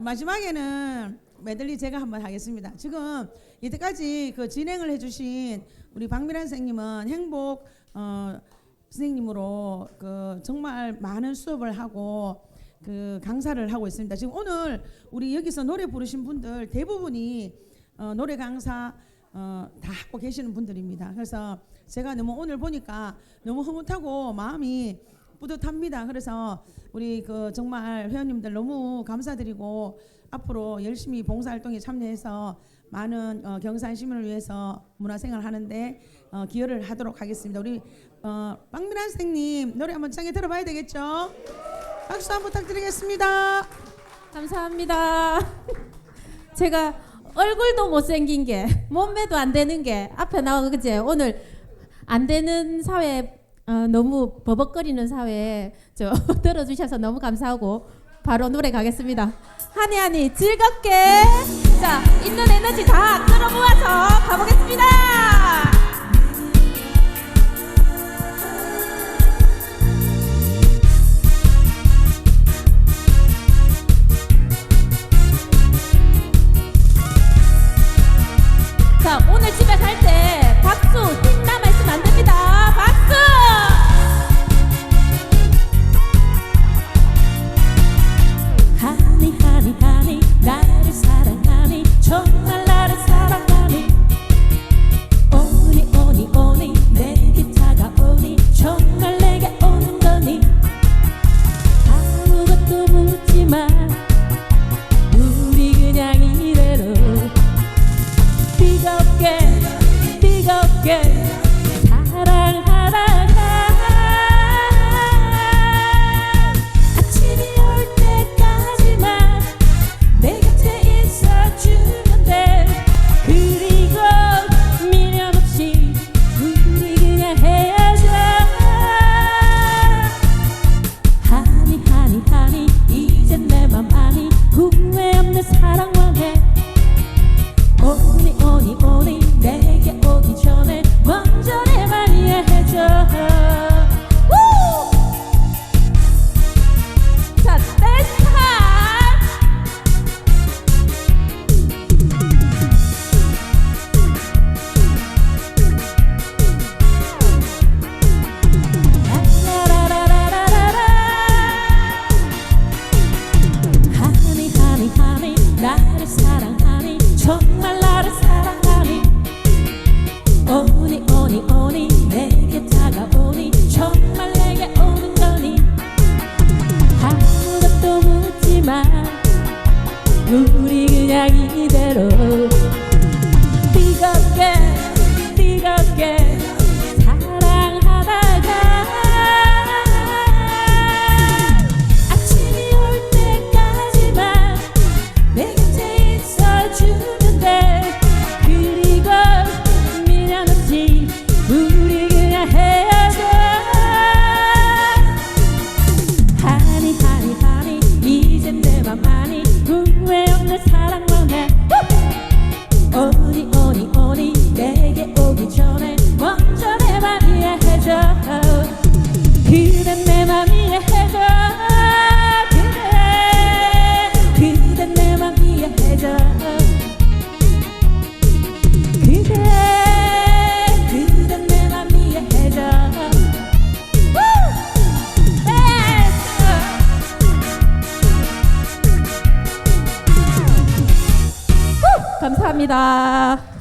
마지막에는 메들리 제가 한번 하겠습니다. 지금 이때까지 그 진행을 해주신 우리 박미란 선생님은 행복 어, 선생님으로 그 정말 많은 수업을 하고 그 강사를 하고 있습니다. 지금 오늘 우리 여기서 노래 부르신 분들 대부분이 어, 노래 강사 어, 다 하고 계시는 분들입니다. 그래서 제가 너무 오늘 보니까 너무 흐뭇하고 마음이 뿌듯합니다. 그래서 우리 그 정말 회원님들 너무 감사드리고 앞으로 열심히 봉사활동에 참여해서 많은 어, 경산 시민을 위해서 문화생활 하는데 어, 기여를 하도록 하겠습니다. 우리 어, 박민환 선생님 노래 한번 창에 들어봐야 되겠죠? 박수 한번 부탁드리겠습니다. 감사합니다. 제가 얼굴도 못생긴 게 몸매도 안 되는 게 앞에 나오고 그제 오늘 안 되는 사회 어, 너무 버벅거리는 사회에 저 들어주셔서 너무 감사하고 바로 노래 가겠습니다. 한이 한이 즐겁게 자 있는 에너지 다 끌어모아서 가보겠습니다. 자 오늘 집에 갈 때 박수 오니 감사합니다.